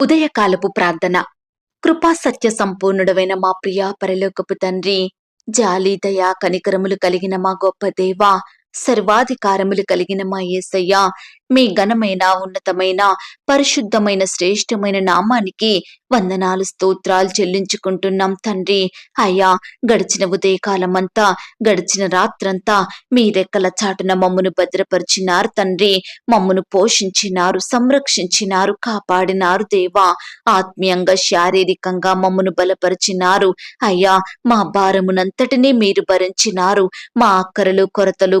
ఉదయకాలపు ప్రార్థన. కృపా సత్య సంపూర్ణుడవైన మా ప్రియ పరలోకపు తండ్రి జాలి దయా కనికరములు కలిగిన మా గొప్ప దేవ సర్వాధికారములు కలిగిన మా యేసయ్య మీ ఘనమైన ఉన్నతమైన పరిశుద్ధమైన శ్రేష్టమైన నామానికి వందనాలు స్తోత్రాలు చెల్లించుకుంటున్నాం తండ్రి. అయ్యా గడిచిన ఉదయకాలమంతా గడిచిన రాత్రంతా మీ రెక్కల చాటున మమ్మను భద్రపరిచినారు తండ్రి. మమ్మను పోషించినారు సంరక్షించినారు కాపాడినారు దేవా. ఆత్మీయంగా శారీరకంగా మమ్మను బలపరిచినారు. అయ్యా మా భారమునంతటినీ మీరు భరించినారు. మా అక్కరలు కొరతలు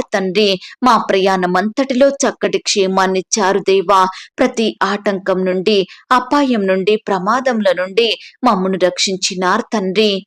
తండ్రి మా ప్రయాణం అంతటిలో చక్కటి క్షేమాన్నిచ్చారు దేవా. ప్రతి ఆటంకం నుండి అపాయం నుండి ప్రమాదముల నుండి మమ్మను రక్షించినారు తండ్రి.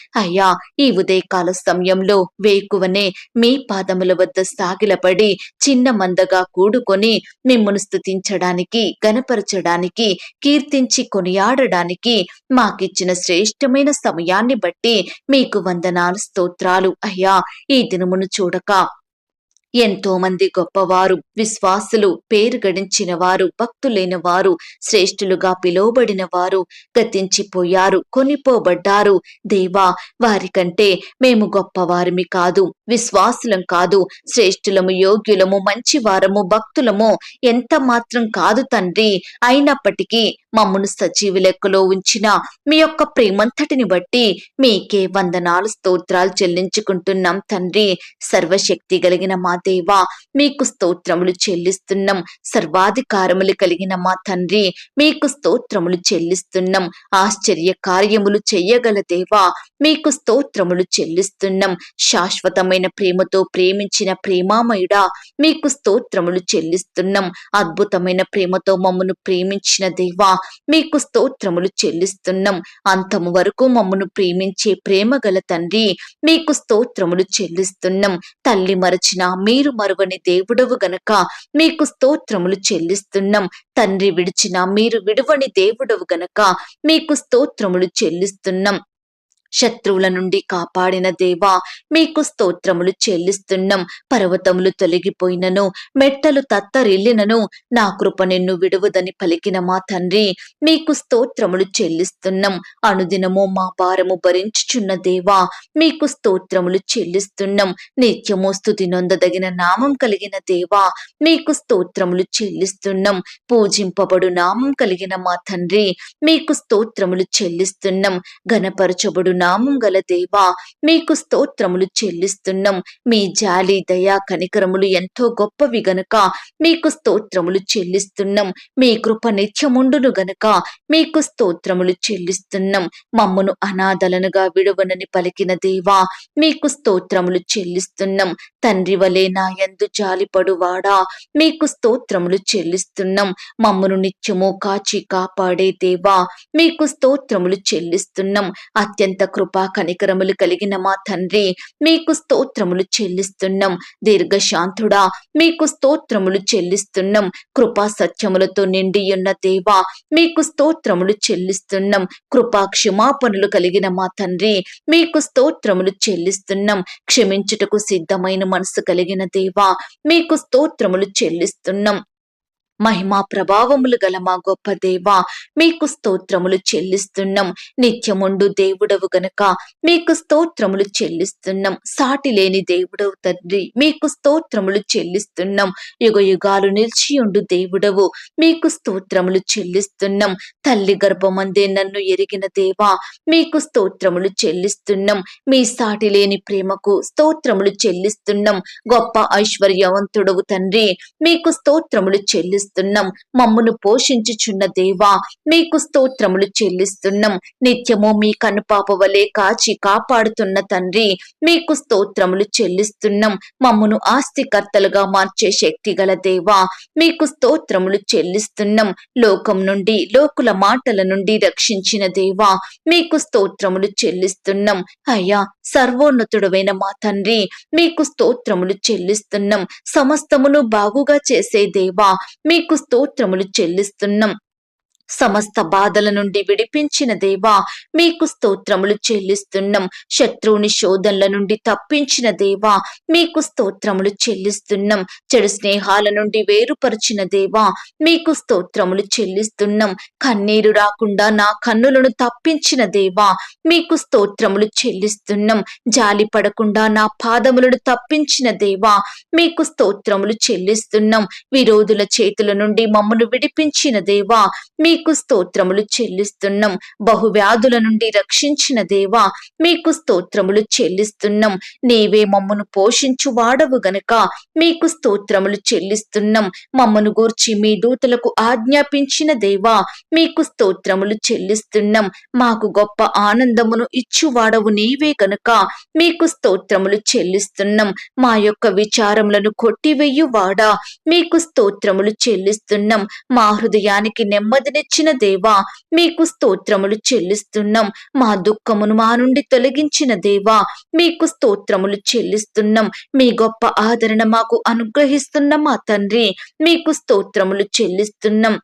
అయ్యా ఈ ఉదయకాల సమయంలో వేకువనే మీ పాదముల వద్ద సాగిలపడి చిన్న మందగా కూడుకొని మిమ్మను స్థుతించడానికి గనపరచడానికి కీర్తించి కొనియాడడానికి మాకిచ్చిన శ్రేష్టమైన సమయాన్ని బట్టి మీకు వందనాలు స్తోత్రాలు. అయ్యా ఈ దినమును చూడక ఎంతో మంది గొప్పవారు విశ్వాసులు పేరు గడించిన వారు భక్తులైన వారు శ్రేష్ఠులుగా పిలువబడిన వారు గతించిపోయారు కొనిపోబడ్డారు. దేవా వారికంటే మేము గొప్పవారిమి కాదు విశ్వాసులం కాదు శ్రేష్ఠులము యోగ్యులము మంచివారము భక్తులము ఎంత మాత్రం కాదు తండ్రి. అయినప్పటికీ మమ్మను సజీవి లెక్కలో ఉంచిన మీ యొక్క ప్రేమంతటిని బట్టి మీకే వందనాలు స్తోత్రాలు చెల్లించుకుంటున్నాం తండ్రి. సర్వశక్తి కలిగిన మా దేవ మీకు స్తోత్రములు చెల్లిస్తున్నాం. సర్వాధికారములు కలిగిన మా తండ్రి మీకు స్తోత్రములు చెల్లిస్తున్నాం. ఆశ్చర్య కార్యములు చెయ్యగల దేవా మీకు స్తోత్రములు చెల్లిస్తున్నాం. శాశ్వతమైన ప్రేమతో ప్రేమించిన ప్రేమామయుడా మీకు స్తోత్రములు చెల్లిస్తున్నాం. అద్భుతమైన ప్రేమతో మమ్మను ప్రేమించిన దేవా మీకు స్తోత్రములు చెల్లిస్తున్నాం. అంతము వరకు మమ్మను ప్రేమించే ప్రేమ గల తండ్రి మీకు స్తోత్రములు చెల్లిస్తున్నాం. తల్లి మరచిన మీరు మరువని దేవుడవు గనక మీకు స్తోత్రములు చెల్లిస్తున్నాం. తండ్రి విడిచిన మీరు విడువని దేవుడవు గనక మీకు స్తోత్రములు చెల్లిస్తున్నాం. శత్రువుల నుండి కాపాడిన దేవా మీకు స్తోత్రములు చెల్లిస్తున్నాం. పర్వతములు తొలగిపోయినను మెట్టలు తత్తరిల్లినను నా కృప నిన్ను విడువదని పలికిన మా తండ్రి మీకు స్తోత్రములు చెల్లిస్తున్నాం. అనుదినము మా భారము భరించుచున్న దేవా మీకు స్తోత్రములు చెల్లిస్తున్నాం. నిత్యము స్థుతి నొందదగిన నామం కలిగిన దేవా మీకు స్తోత్రములు చెల్లిస్తున్నాం. పూజింపబడు నామం కలిగిన మా తండ్రి మీకు స్తోత్రములు చెల్లిస్తున్నాం. ఘనపరచబడు నామం గల దేవా మీకు స్తోత్రములు చెల్లిస్తున్నాం. మీ జాలి దయా కనికరములు ఎంతో గొప్పవి గనక మీకు స్తోత్రములు చెల్లిస్తున్నాం. మీ కృప నిత్యముండును గనుక మీకు స్తోత్రములు చెల్లిస్తున్నాం. మమ్మను అనాథలనుగా విడువనని పలికిన దేవా మీకు స్తోత్రములు చెల్లిస్తున్నాం. తండ్రి వలె నా ఎందు జాలిపడువాడా మీకు స్తోత్రములు చెల్లిస్తున్నాం. మమ్మను నిత్యము కాచి కాపాడే దేవా మీకు స్తోత్రములు చెల్లిస్తున్నాం. అత్యంత కృపా కనికరములు కలిగిన మా తండ్రి మీకు స్తోత్రములు చెల్లిస్తున్నాం. దీర్ఘశాంతుడా మీకు స్తోత్రములు చెల్లిస్తున్నాం. కృపా సత్యములతో నిండి ఉన్న దేవా మీకు స్తోత్రములు చెల్లిస్తున్నాం. కృపా క్షమాపణలు కలిగిన మా తండ్రి మీకు స్తోత్రములు చెల్లిస్తున్నాం. క్షమించుటకు సిద్ధమైన మనసు కలిగిన దేవా మీకు స్తోత్రములు చెల్లిస్తున్నాం. మహిమా ప్రభావములు గల మా గొప్ప దేవ మీకు స్తోత్రములు చెల్లిస్తున్నాం. నిత్యముండు దేవుడవు గనక మీకు స్తోత్రములు చెల్లిస్తున్నాం. సాటి లేని దేవుడవు తండ్రి మీకు స్తోత్రములు చెల్లిస్తున్నాం. యుగ యుగాలు నిలిచియుండు దేవుడవు మీకు స్తోత్రములు చెల్లిస్తున్నాం. తల్లి గర్భమందే నన్ను ఎరిగిన దేవా మీకు స్తోత్రములు చెల్లిస్తున్నాం. మీ సాటి లేని ప్రేమకు స్తోత్రములు చెల్లిస్తున్నాం. గొప్ప ఐశ్వర్యవంతుడవు తండ్రి మీకు స్తోత్రములు చెల్లిస్తున్నాం. మమ్మును పోషించుచున్న దేవా మీకు స్తోత్రములు చెల్లిస్తున్నాం. నిత్యము మీ కనుపాప వలె కాచి కాపాడుతున్న తండ్రి మీకు స్తోత్రములు చెల్లిస్తున్నాం. మమ్మును ఆస్తికర్తలుగా మార్చే శక్తి గల దేవా మీకు స్తోత్రములు చెల్లిస్తున్నాం. లోకం నుండి లోకుల మాటల నుండి రక్షించిన దేవా మీకు స్తోత్రములు చెల్లిస్తున్నాం. అయ్యా సర్వోన్నతుడమైన మా తండ్రి మీకు స్తోత్రములు చెల్లిస్తున్నాం. సమస్తమును బాగుగా చేసే దేవా నీకు స్తోత్రములు చెల్లిస్తున్నాం. సమస్త బాధల నుండి విడిపించిన దేవా మీకు స్తోత్రములు చెల్లిస్తున్నాం. శత్రువుని శోధనల నుండి తప్పించిన దేవా మీకు స్తోత్రములు చెల్లిస్తున్నాం. చెడు స్నేహాల నుండి వేరుపరిచిన దేవా మీకు స్తోత్రములు చెల్లిస్తున్నాం. కన్నీరు రాకుండా నా కన్నులను తప్పించిన దేవా మీకు స్తోత్రములు చెల్లిస్తున్నాం. జాలి పడకుండా నా పాదములను తప్పించిన దేవా మీకు స్తోత్రములు చెల్లిస్తున్నాం. విరోధుల చేతుల నుండి మమ్మను విడిపించిన దేవా మీకు స్తోత్రములు చెల్లిస్తున్నాం. బహువ్యాధుల నుండి రక్షించిన దేవా మీకు స్తోత్రములు చెల్లిస్తున్నాం. నీవే మమ్మను పోషించు వాడవు గనుక మీకు స్తోత్రములు చెల్లిస్తున్నాం. మమ్మను గూర్చి మీ దూతలకు ఆజ్ఞాపించిన దేవా మీకు స్తోత్రములు చెల్లిస్తున్నాం. మాకు గొప్ప ఆనందమును ఇచ్చువాడవు నీవే గనుక మీకు స్తోత్రములు చెల్లిస్తున్నాం. మా యొక్క విచారములను కొట్టివేయువాడా మీకు స్తోత్రములు చెల్లిస్తున్నాం. మా హృదయానికి నెమ్మదిని ఇచ్చిన దేవా మీకు స్తోత్రములు చెల్లిస్తున్నాం. మా దుఃఖమును మా నుండి తొలగించిన దేవా మీకు స్తోత్రములు చెల్లిస్తున్నాం. మీ గొప్ప ఆదరణ మాకు అనుగ్రహిస్తున్న మా తండ్రి మీకు స్తోత్రములు చెల్లిస్తున్నాం.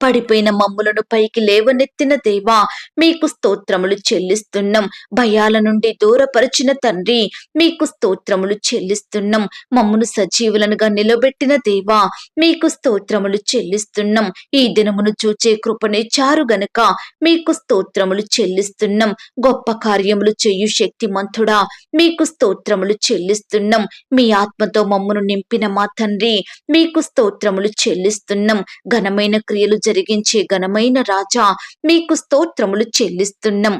పడిపోయిన మమ్ములను పైకి లేవనెత్తిన దేవా మీకు స్తోత్రములు చెల్లిస్తున్నాం. భయాల నుండి దూరపరిచిన తండ్రి మీకు స్తోత్రములు చెల్లిస్తున్నాం. మమ్మును సజీవులనుగా నిలబెట్టిన దేవా మీకు స్తోత్రములు చెల్లిస్తున్నాం. ఈ దినమును చూచే కృపనిచ్చారు గనుక మీకు స్తోత్రములు చెల్లిస్తున్నాం. గొప్ప కార్యములు చెయ్యు శక్తిమంతుడా మీకు స్తోత్రములు చెల్లిస్తున్నాం. మీ ఆత్మతో మమ్మును నింపిన మా తండ్రి మీకు స్తోత్రములు చెల్లిస్తున్నాం. ఘనమైన క్రియలు జరిగించే ఘనమైన రాజా మీకు స్తోత్రములు చెల్లిస్తున్నాం.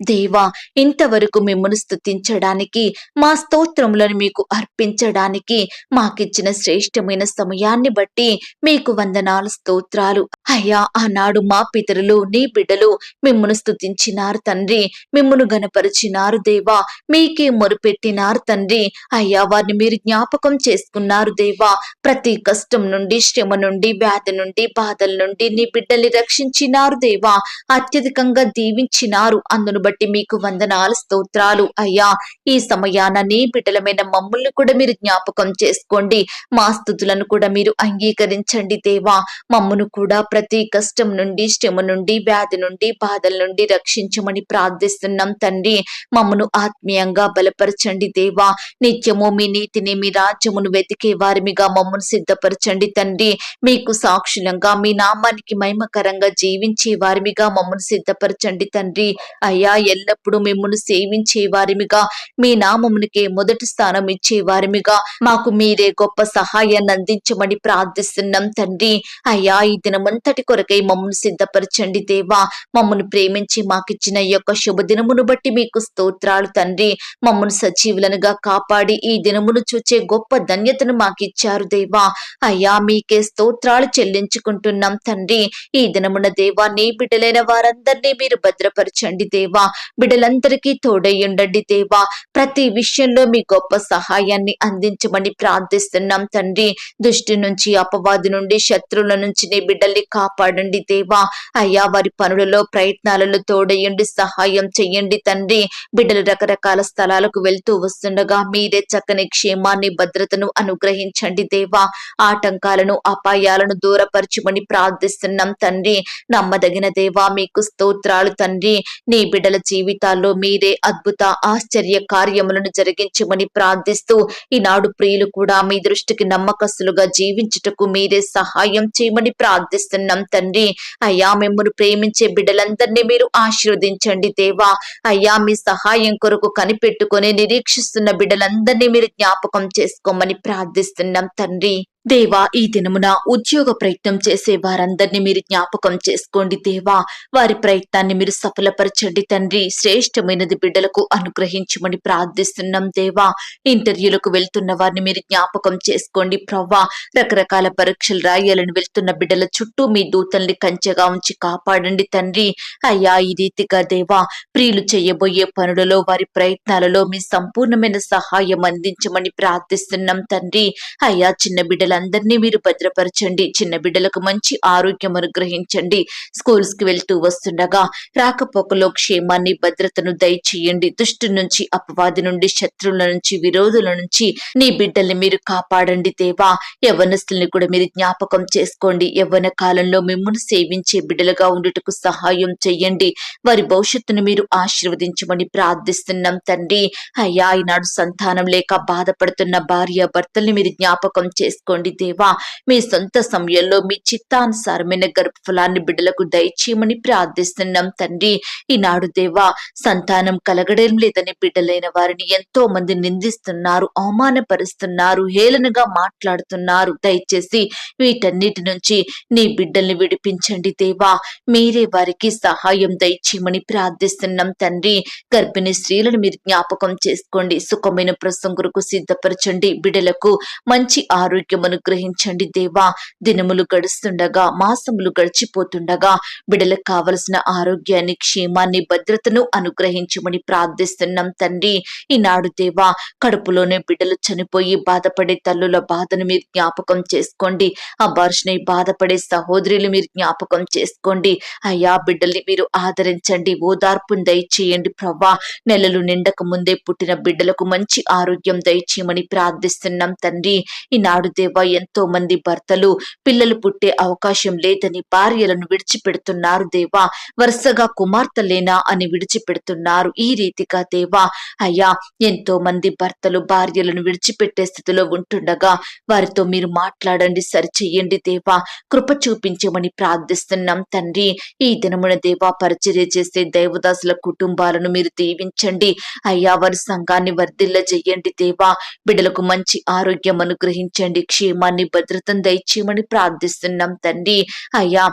దేవా ఇంతవరకు మిమ్మల్ని స్తుతించడానికి మా స్తోత్రములను మీకు అర్పించడానికి మాకిచ్చిన శ్రేష్టమైన సమయాన్ని బట్టి మీకు వందనాలు స్తోత్రాలు. అయ్యా ఆనాడు మా పితరులు నీ బిడ్డలు మిమ్మను స్తుతించినారు తండ్రి మిమ్మను గనపరిచినారు దేవా మీకే మొరుపెట్టినారు తండ్రి. అయ్యా వారిని మీరు జ్ఞాపకం చేసుకున్నారు దేవా. ప్రతి కష్టం నుండి శ్రమ నుండి వ్యాధి నుండి బాధల నుండి నీ బిడ్డల్ని రక్షించినారు దేవా. అత్యధికంగా దీవించినారు అందును బట్టి మీకు వందనాలు స్తోత్రాలు. అయ్యా ఈ సమయాన నీ బిడ్డలమైన మమ్మల్ని కూడా మీరు జ్ఞాపకం చేసుకోండి. మా స్థుతులను కూడా మీరు అంగీకరించండి దేవా. మమ్మను కూడా ప్రతి కష్టం నుండి శ్రమ నుండి వ్యాధి నుండి బాధల నుండి రక్షించమని ప్రార్థిస్తున్నాం తండ్రి. మమ్మను ఆత్మీయంగా బలపరచండి దేవా. నిత్యము మీ నీతిని మీ రాజ్యమును వెతికే వారిమిగా మమ్మను సిద్ధపరచండి తండ్రి. మీకు సాక్షులంగా మీ నామానికి మహిమకరంగా జీవించే వారిమిగా మమ్మను సిద్ధపరచండి తండ్రి. అయ్యా ఎల్లప్పుడూ మిమ్మల్ని సేవించే వారిమిగా మీ నామమునికే మొదటి స్థానం ఇచ్చే వారిమిగా మాకు మీరే గొప్ప సహాయాన్ని అందించమని ప్రార్థిస్తున్నాం తండ్రి. అయ్యా ఈ దినమంతటి కొరకై మమ్మల్ని సిద్ధపరచండి దేవా. మమ్మల్ని ప్రేమించి మాకిచ్చిన ఈ యొక్క శుభదినమును బట్టి మీకు స్తోత్రాలు తండ్రి. మమ్మల్ని సజీవులనుగా కాపాడి ఈ దినమును చూచే గొప్ప ధన్యతను మాకిచ్చారు దేవా. అయ్యా మీకే స్తోత్రాలు చెల్లించుకుంటున్నాం తండ్రి. ఈ దినమున దేవా నీ బిడ్డలైన వారందరినీ మీరు భద్రపరచండి దేవా. బిడ్డలందరికీ తోడయ్యుండండి దేవా. ప్రతి విషయంలో మీ గొప్ప సహాయాన్ని అందించమని ప్రార్థిస్తున్నాం తండ్రి. దృష్టి నుంచి అపవాది నుండి శత్రువుల నుంచి నీ బిడ్డల్ని కాపాడండి దేవా. అయ్యా వారి పనులలో ప్రయత్నాలలో తోడయ్యండి సహాయం చెయ్యండి తండ్రి. బిడ్డలు రకరకాల స్థలాలకు వెళ్తూ వస్తుండగా మీరే చక్కని క్షేమాన్ని భద్రతను అనుగ్రహించండి దేవా. ఆటంకాలను అపాయాలను దూరపరచమని ప్రార్థిస్తున్నాం తండ్రి. నమ్మదగిన దేవా మీకు స్తోత్రాలు తండ్రి. నీ బిడ్డల బిడ్డల జీవితాల్లో మీరే అద్భుత ఆశ్చర్య కార్యములను జరిగించమని ప్రార్థిస్తూ ఈనాడు ప్రియులు కూడా మీ దృష్టికి నమ్మకస్తులుగా జీవించుటకు మీరే సహాయం చేయమని ప్రార్థిస్తున్నాం తండ్రి. అయ్యా మిమ్మల్ని ప్రేమించే బిడ్డలందరినీ మీరు ఆశీర్వదించండి దేవా. అయ్యా మీ సహాయం కొరకు కనిపెట్టుకొని నిరీక్షిస్తున్న బిడ్డలందరినీ మీరు జ్ఞాపకం చేసుకోమని ప్రార్థిస్తున్నాం తండ్రి. దేవా ఈ దినమున ఉద్యోగ ప్రయత్నం చేసే వారందరినీ మీరు జ్ఞాపకం చేసుకోండి దేవా. వారి ప్రయత్నాన్ని మీరు సఫలపరచండి తండ్రి. శ్రేష్టమైనది బిడ్డలకు అనుగ్రహించమని ప్రార్థిస్తున్నాం దేవా. ఇంటర్వ్యూలకు వెళ్తున్న వారిని మీరు జ్ఞాపకం చేసుకోండి ప్రవ్వా. రకరకాల పరీక్షలు రాయాలని వెళ్తున్న బిడ్డల చుట్టూ మీ దూతల్ని కంచెగా ఉంచి కాపాడండి తండ్రి. అయ్యా ఈ రీతిగా దేవా ప్రియులు చేయబోయే పనులలో వారి ప్రయత్నాలలో మీ సంపూర్ణమైన సహాయం అందించమని ప్రార్థిస్తున్నాం తండ్రి. అయ్యా చిన్న బిడ్డలందరినీ మీరు భద్రపరచండి. చిన్న బిడ్డలకు మంచి ఆరోగ్యం అనుగ్రహించండి. స్కూల్స్కి వెళ్తూ వస్తుండగా రాకపోకలో క్షేమాన్ని భద్రతను దయచేయండి. దుష్టు నుంచి అపవాది నుండి శత్రువుల నుంచి విరోధుల నుంచి నీ బిడ్డల్ని మీరు కాపాడండి దేవా. యవ్వనస్తుల్ని కూడా మీరు జ్ఞాపకం చేసుకోండి. యవ్వన కాలంలో మిమ్మల్ని సేవించే బిడ్డలుగా ఉండుటకు సహాయం చెయ్యండి వారి భవిష్యత్తును మీరు ఆశీర్వదించమని ప్రార్థిస్తున్నాం తండ్రి. అయ్యా ఈనాడు సంతానం లేక బాధపడుతున్న భార్య భర్తల్ని మీరు జ్ఞాపకం చేసుకోండి. దేవా. మీ సొంత సమయంలో మీ చిత్తానుసారమైన గర్భఫలాన్ని బిడ్డలకు దయచేయమని ప్రార్థిస్తున్నాం తండ్రి. ఈనాడు దేవా సంతానం కలగడం లేదని బిడ్డలైన వారిని ఎంతో మంది నిందిస్తున్నారు అవమానపరుస్తున్నారు హేళనగా మాట్లాడుతున్నారు. దయచేసి వీటన్నిటి నుంచి నీ బిడ్డల్ని విడిపించండి దేవా. మీరే వారికి సహాయం దయచేయమని ప్రార్థిస్తున్నాం తండ్రి. గర్భిణీ స్త్రీలను మీరు జ్ఞాపకం చేసుకోండి. సుఖమైన ప్రసంగులకు సిద్ధపరచండి. బిడ్డలకు మంచి ఆరోగ్యం అనుగ్రహించండి దేవా. దినములు గడుస్తుండగా మాసములు గడిచిపోతుండగా బిడ్డలకు కావలసిన ఆరోగ్యాన్ని క్షేమాన్ని భద్రతను అనుగ్రహించమని ప్రార్థిస్తున్నాం తండ్రి. ఈనాడు దేవా కడుపులోనే బిడ్డలు చనిపోయి బాధపడే తల్లుల బాధను మీరు జ్ఞాపకం చేసుకోండి. ఆ భాషని బాధపడే సహోదరులు మీరు జ్ఞాపకం చేసుకోండి. అయ్యా బిడ్డల్ని మీరు ఆదరించండి. ఓదార్పును దయచేయండి ప్రవ్వా. నెలలు నిండక ముందే పుట్టిన బిడ్డలకు మంచి ఆరోగ్యం దయచేయమని ప్రార్థిస్తున్నాం తండ్రి. ఈనాడు దేవా ఎంతో మంది భర్తలు పిల్లలు పుట్టే అవకాశం లేదని భార్యలను విడిచిపెడుతున్నారు దేవా. వరుసగా కుమార్తెలేనా అని విడిచిపెడుతున్నారు ఈ రీతిగా దేవా. అయ్యా ఎంతో మంది భర్తలు భార్యలను విడిచిపెట్టే స్థితిలో ఉంటుండగా వారితో మీరు మాట్లాడండి సరిచేయండి దేవా. కృప చూపించమని ప్రార్థిస్తున్నాం తండ్రి. ఈ దినమున దేవా పరిచర్య చేసే దైవదాసుల కుటుంబాలను మీరు దీవించండి. అయ్యా వారి సంఘాన్ని వర్ధిల్ల చెయ్యండి దేవా. బిడ్డలకు మంచి ఆరోగ్యం అనుగ్రహించండి క్షేమాన్ని భద్రతను దయచేయమని ప్రార్థిస్తున్నాం తండ్రి. అయ్యా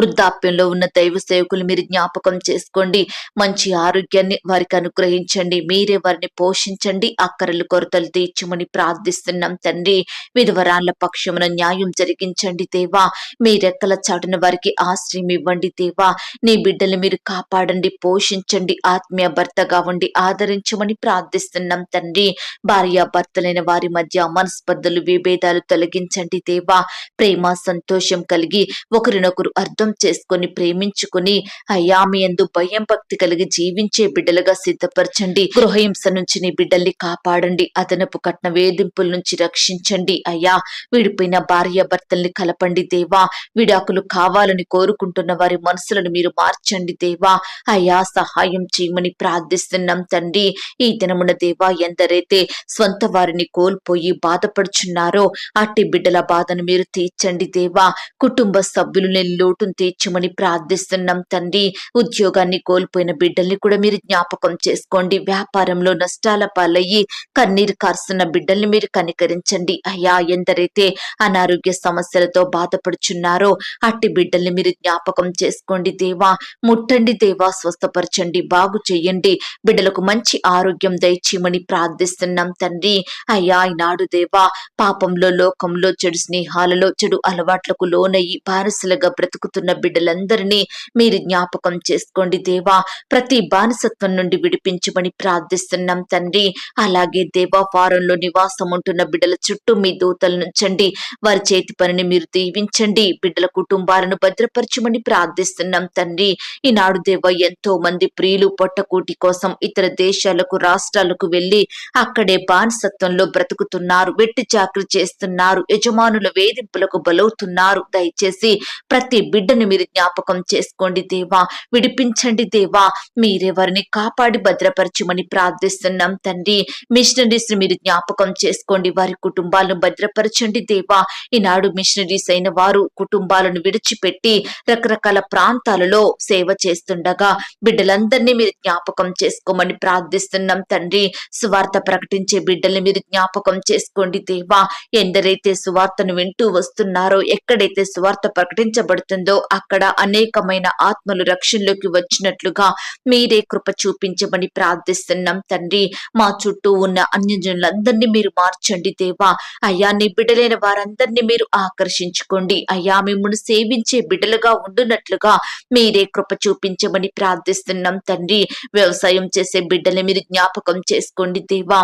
వృద్ధాప్యంలో ఉన్న దైవ సేవకులు మీరు జ్ఞాపకం చేసుకోండి. మంచి ఆరోగ్యాన్ని వారికి అనుగ్రహించండి. మీరే వారిని పోషించండి. అక్కరలు కొరతలు తీర్చమని ప్రార్థిస్తున్నాం తండ్రి. విధవరాళ్ళ పక్షమున న్యాయం జరిగించండి దేవా. మీ రెక్కల చాటున వారికి ఆశ్రయం ఇవ్వండి దేవా. నీ బిడ్డలు మీరు కాపాడండి పోషించండి. ఆత్మీయ భర్తగా ఉండి ఆదరించమని ప్రార్థిస్తున్నాం తండ్రి. భార్య భర్తలైన వారి మధ్య మనస్పర్ధలు విభేదాలు తొలగించండి దేవా. ప్రేమ సంతోషం కలిగి ఒకరినొకరు అర్థం చేసుకొని ప్రేమించుకొని అయ్యా మీ ఎందు భయం భక్తి కలిగి జీవించే బిడ్డలుగా సిద్ధపరచండి. గృహహింస నుంచి నీ బిడ్డల్ని కాపాడండి. అదనపు కట్న వేధింపుల నుంచి రక్షించండి. అయ్యా విడిపోయిన భార్య భర్తల్ని కలపండి దేవా. విడాకులు కావాలని కోరుకుంటున్న వారి మనసులను మీరు మార్చండి దేవా. అయ్యా సహాయం చేయమని ప్రార్థిస్తున్నాం తండ్రి. ఈ దినమున దేవా ఎందరైతే స్వంత వారిని కోల్పోయి బాధపడుచున్నారో అట్టి బిడ్డల బాధను మీరు తీర్చండి దేవా. కుటుంబ సభ్యులు లోటు లోటును తీర్చమని ప్రార్థిస్తున్నాం తండ్రి. ఉద్యోగాన్ని కోల్పోయిన బిడ్డల్ని కూడా మీరు జ్ఞాపకం చేసుకోండి. వ్యాపారంలో నష్టాల పాలయ్యి కన్నీరు కారుస్తున్న బిడ్డల్ని మీరు కనికరించండి. అయ్యా ఎందరైతే అనారోగ్య సమస్యలతో బాధపడుచున్నారో అట్టి బిడ్డల్ని మీరు జ్ఞాపకం చేసుకోండి. దేవా ముట్టండి దేవా స్వస్థపరచండి బాగు చేయండి. బిడ్డలకు మంచి ఆరోగ్యం దయచేయమని ప్రార్థిస్తున్నాం తండ్రి. అయ్యా ఈనాడు దేవా పాపంలో లోకంలో చెడు స్నేహాలలో చెడు అలవాట్లకు లోనయ్యి బానిసలుగా బ్రతుకుతున్న బిడ్డలందరినీ మీరు జ్ఞాపకం చేసుకోండి దేవా. ప్రతి బానిసత్వం నుండి విడిపించమని ప్రార్థిస్తున్నాం తండ్రి. అలాగే దేవా ఫారంలో నివాసం ఉంటున్న బిడ్డల చుట్టూ మీ దూతలు నుంచండి వారి చేతి పనిని మీరు దీవించండి. బిడ్డల కుటుంబాలను భద్రపరచమని ప్రార్థిస్తున్నాం తండ్రి. ఈనాడు దేవ ఎంతో మంది ప్రియులు పొట్టకూటి కోసం ఇతర దేశాలకు రాష్ట్రాలకు వెళ్ళి అక్కడే బానిసత్వంలో బ్రతుకుతున్నారు. వెట్టి చాకరి చేస్తున్నారు. యజమానుల వేధింపులకు బలవుతున్నారు. దయచేసి ప్రతి బిడ్డ బిడ్డను మీరు జ్ఞాపకం చేసుకోండి దేవా. విడిపించండి దేవా. మీరెవరిని కాపాడి భద్రపరచమని ప్రార్థిస్తున్నాం తండ్రి. మిషనరీస్ని మీరు జ్ఞాపకం చేసుకోండి. వారి కుటుంబాలను భద్రపరచండి దేవా. ఈనాడు మిషనరీస్ అయిన వారు కుటుంబాలను విడిచిపెట్టి రకరకాల ప్రాంతాలలో సేవ చేస్తుండగా బిడ్డలందరినీ మీరు జ్ఞాపకం చేసుకోమని ప్రార్థిస్తున్నాం తండ్రి. సువార్త ప్రకటించే బిడ్డల్ని మీరు జ్ఞాపకం చేసుకోండి దేవా. ఎందరైతే సువార్తను వింటూ వస్తున్నారో ఎక్కడైతే సువార్త ప్రకటించబడుతుందో అక్కడ అనేకమైన ఆత్మలు రక్షణలోకి వచ్చినట్లుగా మీరే కృప చూపించమని ప్రార్థిస్తున్నాం తండ్రి. మా చుట్టూ ఉన్న అన్యజనులందరినీ మీరు మార్చండి దేవా. అయ్యా నీ బిడ్డలైన వారందరినీ మీరు ఆకర్షించుకోండి. అయ్యా మిమ్మల్ని సేవించే బిడ్డలుగా ఉండునట్లుగా మీరే కృప చూపించమని ప్రార్థిస్తున్నాం తండ్రి. వ్యవసాయం చేసే బిడ్డల్ని మీరు జ్ఞాపకం చేసుకోండి దేవా.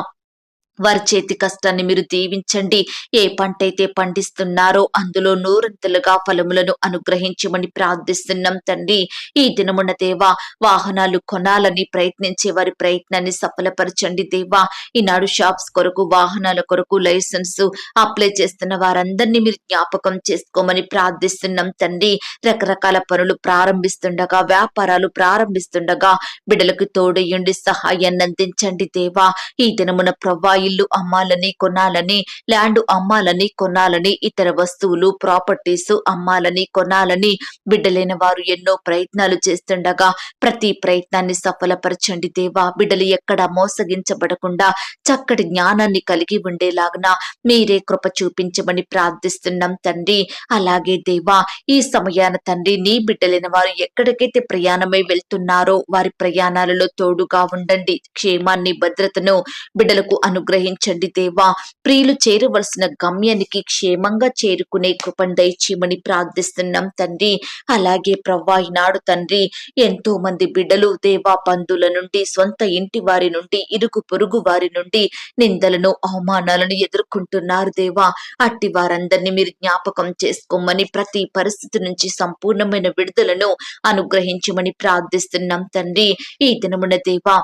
వారి చేతి కష్టాన్ని మీరు దీవించండి. ఏ పంట అయితే పండిస్తున్నారో అందులో నూరంతలుగా ఫలములను అనుగ్రహించమని ప్రార్థిస్తున్నాం తండ్రి. ఈ దినమున దేవా వాహనాలు కొనాలని ప్రయత్నించే వారి ప్రయత్నాన్ని సఫలపరచండి దేవా. ఈనాడు షాప్స్ కొరకు వాహనాల కొరకు లైసెన్స్ అప్లై చేస్తున్న వారందరినీ మీరు జ్ఞాపకం చేసుకోమని ప్రార్థిస్తున్నాం తండ్రి. రకరకాల పనులు ప్రారంభిస్తుండగా వ్యాపారాలు ప్రారంభిస్తుండగా బిడ్డలకు తోడయ్యండి సహాయాన్ని అందించండి దేవా. ఈ దినమున ప్రవ్వా ఇల్లు అమ్మాలని కొనాలని ల్యాండ్ అమ్మాలని కొనాలని ఇతర వస్తువులు ప్రాపర్టీస్ అమ్మాలని కొనాలని బిడ్డలైన వారు ఎన్నో ప్రయత్నాలు చేస్తుండగా ప్రతి ప్రయత్నాన్ని సఫలపరచండి దేవా. బిడ్డలు ఎక్కడ మోసగించబడకుండా చక్కటి జ్ఞానాన్ని కలిగి ఉండేలాగున మీరే కృప చూపించమని ప్రార్థిస్తున్నాం తండ్రి. అలాగే దేవా ఈ సమయాన తండ్రి నీ బిడ్డలైన వారు ఎక్కడికైతే ప్రయాణమై వెళ్తున్నారో వారి ప్రయాణాలలో తోడుగా ఉండండి. క్షేమాన్ని భద్రతను బిడ్డలకు అనుగ్రహించండి దేవా. ప్రియులు చేరవలసిన గమ్యానికి క్షేమంగా చేరుకునే కృపను దయచేయమని ప్రార్థిస్తున్నాం తండ్రి. అలాగే ప్రవ్వా ఈనాడు తండ్రి ఎంతో మంది బిడ్డలు దేవా బంధువుల నుండి సొంత ఇంటి వారి నుండి ఇరుగు పొరుగు వారి నుండి నిందలను అవమానాలను ఎదుర్కొంటున్నారు దేవా. అట్టి వారందరినీ మీరు జ్ఞాపకం చేసుకోమని ప్రతి పరిస్థితి నుంచి సంపూర్ణమైన విడుదలను అనుగ్రహించమని ప్రార్థిస్తున్నాం తండ్రి. ఈ దినమున దేవా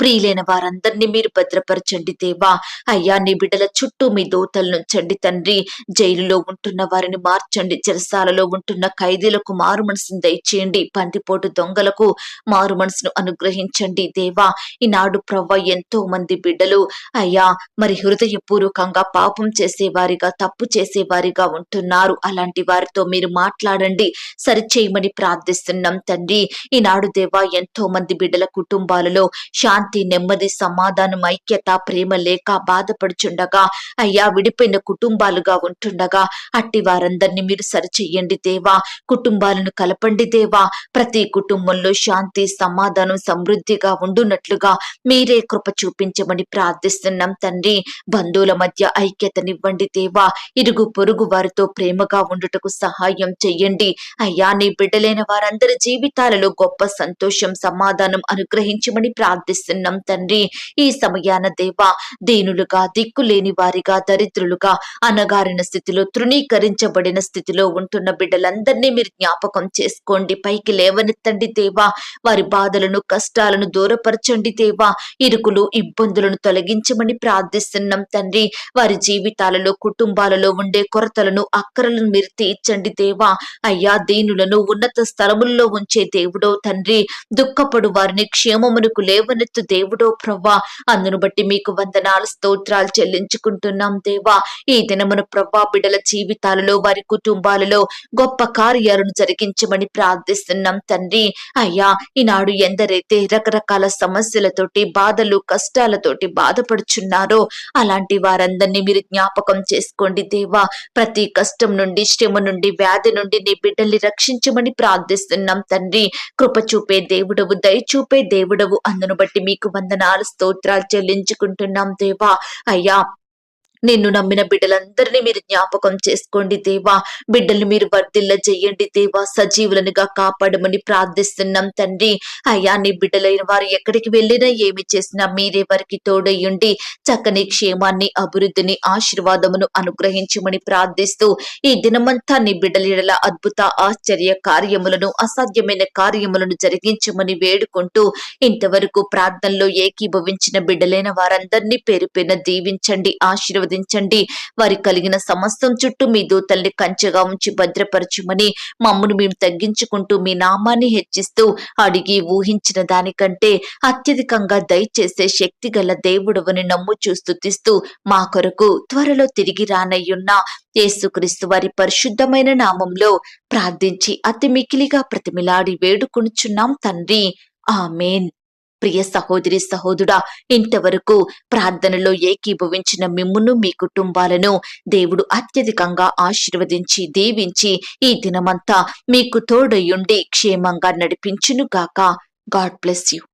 ప్రియులైన వారందరినీ మీరు భద్రపరచండి దేవా. అయ్యా నీ బిడ్డల చుట్టూ మీ దోతలు నుంచండి తండ్రి. జైలులో ఉంటున్న వారిని మార్చండి. చెరసాలలో ఉంటున్న ఖైదీలకు మారు మనసును దయచేయండి. పందిపోటు దొంగలకు మారు మనసును అనుగ్రహించండి దేవా. ఈనాడు ప్రవ్వ ఎంతో మంది బిడ్డలు. అయ్యా మరి హృదయపూర్వకంగా పాపం చేసేవారిగా తప్పు చేసేవారిగా ఉంటున్నారు. అలాంటి వారితో మీరు మాట్లాడండి. సరిచేయమని ప్రార్థిస్తున్నాం తండ్రి. ఈనాడు దేవా ఎంతో మంది బిడ్డల కుటుంబాలలో శాంతి నెమ్మది సమాధానం ఐక్యత ప్రేమ లేక బాధపడుచుండగా అయ్యా విడిపోయిన కుటుంబాలుగా ఉంటుండగా అట్టి వారందరినీ మీరు సరిచెయ్యండి దేవా. కుటుంబాలను కలపండి దేవా. ప్రతి కుటుంబంలో శాంతి సమాధానం సమృద్ధిగా ఉండునట్లుగా మీరే కృప చూపించమని ప్రార్థిస్తున్నాం తండ్రి. బంధువుల మధ్య ఐక్యతనివ్వండి దేవా. ఇరుగు పొరుగు వారితో ప్రేమగా ఉండుటకు సహాయం చెయ్యండి. అయ్యా నీ బిడ్డలైన వారందరి జీవితాలలో గొప్ప సంతోషం సమాధానం అనుగ్రహించమని ప్రార్థిస్తున్నాం. తండ్రి. ఈ సమయాన దేవా దీనులుగా దిక్కులేని వారిగా దరిద్రులుగా అనగారిన స్థితిలో తృణీకరించబడిన స్థితిలో ఉంటున్న బిడ్డలందరినీ మీరు జ్ఞాపకం చేసుకోండి. పైకి లేవనెత్తండి దేవా. వారి బాధలను కష్టాలను దూరపరచండి దేవా. ఇరుకులు ఇబ్బందులను తొలగించమని ప్రార్థిస్తున్నాం తండ్రి. వారి జీవితాలలో కుటుంబాలలో ఉండే కొరతలను అక్కరలను మీరు తీర్చండి దేవా. అయ్యా దీనులను ఉన్నత స్థలముల్లో ఉంచే దేవుడో తండ్రి. దుఃఖపడు వారిని క్షేమమునకు లేవనెత్తు దేవుడో ప్రవ్వా. అందును బట్టి మీకు వందనాలు స్తోత్రాలు చెల్లించుకుంటున్నాం దేవా. ఈ దినమున ప్రవ్వా బిడ్డల జీవితాలలో వారి కుటుంబాలలో గొప్ప కార్యాలను జరిగించమని ప్రార్థిస్తున్నాం తండ్రి. అయ్యా ఈనాడు ఎందరైతే రకరకాల సమస్యలతోటి బాధలు కష్టాలతోటి బాధపడుచున్నారో అలాంటి వారందరినీ మీరు జ్ఞాపకం చేసుకోండి దేవా. ప్రతి కష్టం నుండి శ్రమ నుండి వ్యాధి నుండి నీ బిడ్డల్ని రక్షించమని ప్రార్థిస్తున్నాం తండ్రి. కృప చూపే దేవుడవు దయ చూపే దేవుడవు. అందును బట్టి మీకు వందనాలు స్తోత్రాలు చెల్లించుకుంటున్నాం దేవా. అయ్యా నిన్ను నమ్మిన బిడ్డలందరినీ మీరు జ్ఞాపకం చేసుకోండి దేవా. బిడ్డల్ని మీరు వర్ధిల్ల చెయ్యండి దేవా. సజీవులనుగా కాపాడమని ప్రార్థిస్తున్నాం తండ్రి. అయ్యా నీ బిడ్డలైన వారు ఎక్కడికి వెళ్ళినా ఏమి చేసినా మీరే వారికి తోడయ్యుండి చక్కని క్షేమాన్ని అభివృద్ధిని ఆశీర్వాదమును అనుగ్రహించమని ప్రార్థిస్తూ ఈ దినమంతా నీ బిడ్డల అద్భుత ఆశ్చర్య కార్యములను అసాధ్యమైన కార్యములను జరిగించమని వేడుకుంటూ ఇంతవరకు ప్రార్థనలో ఏకీభవించిన బిడ్డలైన వారందరినీ పేరు దీవించండి ఆశీర్వదించండి. ఆశీర్వదించండి వారి కలిగిన సమస్తం చుట్టూ మీ దూతల్ని కంచెగా ఉంచి భద్రపరచుమని మమ్మను మేము తగ్గించుకుంటూ మీ నామాన్ని హెచ్చిస్తూ అడిగి ఊహించిన దానికంటే అత్యధికంగా దయచేసే శక్తి గల దేవుడవని నమ్ము చూస్తుతిస్తూ మా కొరకు త్వరలో తిరిగి రానయ్యున్న యేసుక్రీస్తు వారి పరిశుద్ధమైన నామంలో ప్రార్థించి అతి మికిలిగా ప్రతిమిలాడి వేడుకొనుచున్నాం తండ్రి. ఆమెన్. ప్రియ సహోదరి సహోదుడా ఇంతవరకు ప్రార్థనలో ఏకీభవించిన మిమ్మును మీ కుటుంబాలను దేవుడు అత్యధికంగా ఆశీర్వదించి దీవించి ఈ దినమంతా మీకు తోడయుండి క్షేమంగా నడిపించును గాక. God bless you.